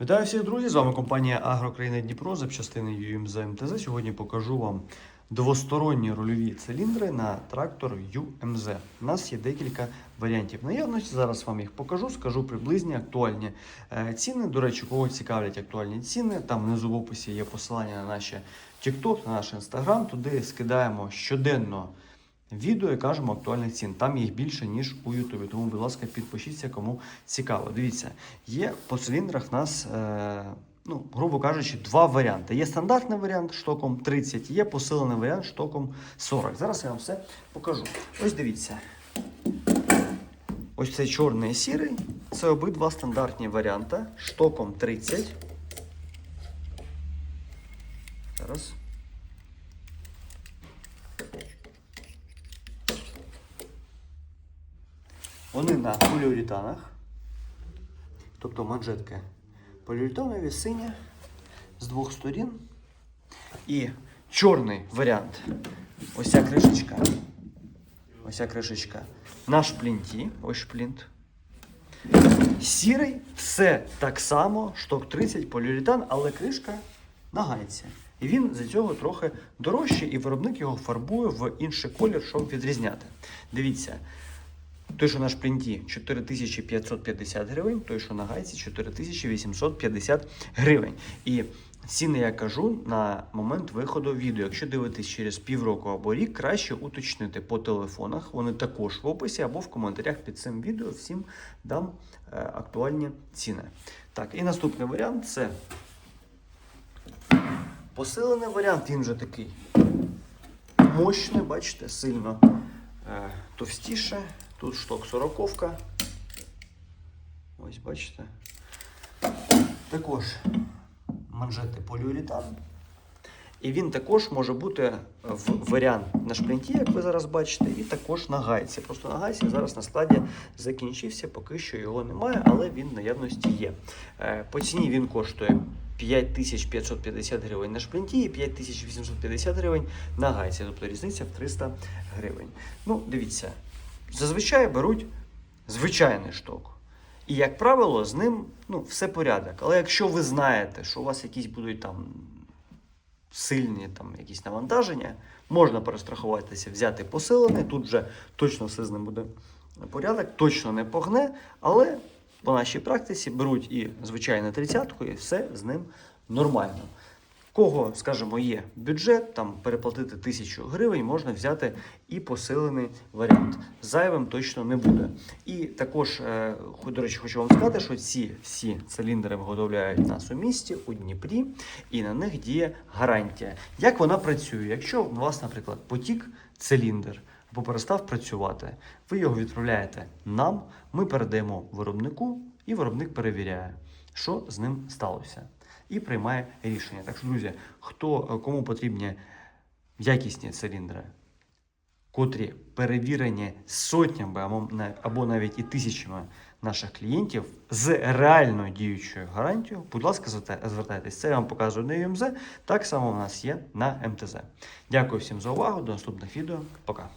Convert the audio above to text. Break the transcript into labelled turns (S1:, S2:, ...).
S1: Вітаю всіх, друзі! З вами компанія Агрокраїна Дніпро, запчастини UMZ МТЗ. Сьогодні покажу вам двосторонні рульові циліндри на трактор UMZ. У нас є декілька варіантів наявності. Зараз вам їх покажу, скажу приблизні актуальні е, ціни. До речі, кого цікавлять актуальні ціни, там внизу в описі є посилання на наші TikTok, на наш Instagram. Туди скидаємо щоденно. Відео кажемо актуальних цін. Там їх більше, ніж у Ютубі. Тому, будь ласка, підпишіться, кому цікаво. Дивіться, є по циліндрах нас, е, ну, грубо кажучи, два варіанти. Є стандартний варіант штоком 30, є посилений варіант штоком 40. Зараз я вам все покажу. Ось дивіться. Ось цей чорний і сірий. Це обидва стандартні варіанти. Штоком 30. Зараз. Вони на поліуретанах, тобто манжетки поліуретанові, сині з двох сторін. І чорний варіант. Ось ця кришечка. Ось ця кришечка на шплінті. Ось шплінт. Сірий все так само, шток 30 поліуретан, але кришка на гайці. І він за цього трохи дорожчий, і виробник його фарбує в інший колір, щоб відрізняти. Дивіться, той, що на шплінті 4550 гривень, той, що на гайці 4850 гривень. І ціни я кажу на момент виходу відео. Якщо дивитесь через півроку або рік, краще уточнити по телефонах. Вони також в описі або в коментарях під цим відео. Всім дам е, актуальні ціни. Так, і наступний варіант це посилений варіант. Він вже такий мощний, бачите, сильно е, товстіше. Тут шток 40. Ось бачите. Також манжети поліуретан. І він також може бути в варіант на шплінті, як ви зараз бачите, і також на гайці. Просто на гайці зараз на складі закінчився, поки що його немає, але він наявності є. Е, По ціні він коштує 5550 гривень на шплінті і 5850 гривень на гайці. Тобто різниця в 300 гривень. Ну, дивіться, зазвичай беруть звичайний шток. І, як правило, з ним ну, все порядок. Але якщо ви знаєте, що у вас якісь будуть там сильні там, якісь навантаження, можна перестрахуватися, взяти посилений. Тут вже точно все з ним буде порядок, точно не погне, але по нашій практиці беруть і звичайну тридцятку, і все з ним нормально. Кого, скажімо, є бюджет, там переплатити тисячу гривень, можна взяти і посилений варіант. Зайвим точно не буде. І також, е, до речі, хочу вам сказати, що ці всі циліндри виготовляють нас у місті, у Дніпрі, і на них діє гарантія. Як вона працює? Якщо у вас, наприклад, потік циліндр або перестав працювати, ви його відправляєте нам, ми передаємо виробнику, і виробник перевіряє, що з ним сталося і приймає рішення. Так що, друзі, хто е, кому потрібні якісні циліндри, котрі перевірені сотнями або навіть і тисячами наших клієнтів з реально діючою гарантією, будь ласка, зверта- звертайтесь. Це я вам показую на UMZ, так само у нас є на МТЗ. Дякую всім за увагу. До наступних відео. Пока.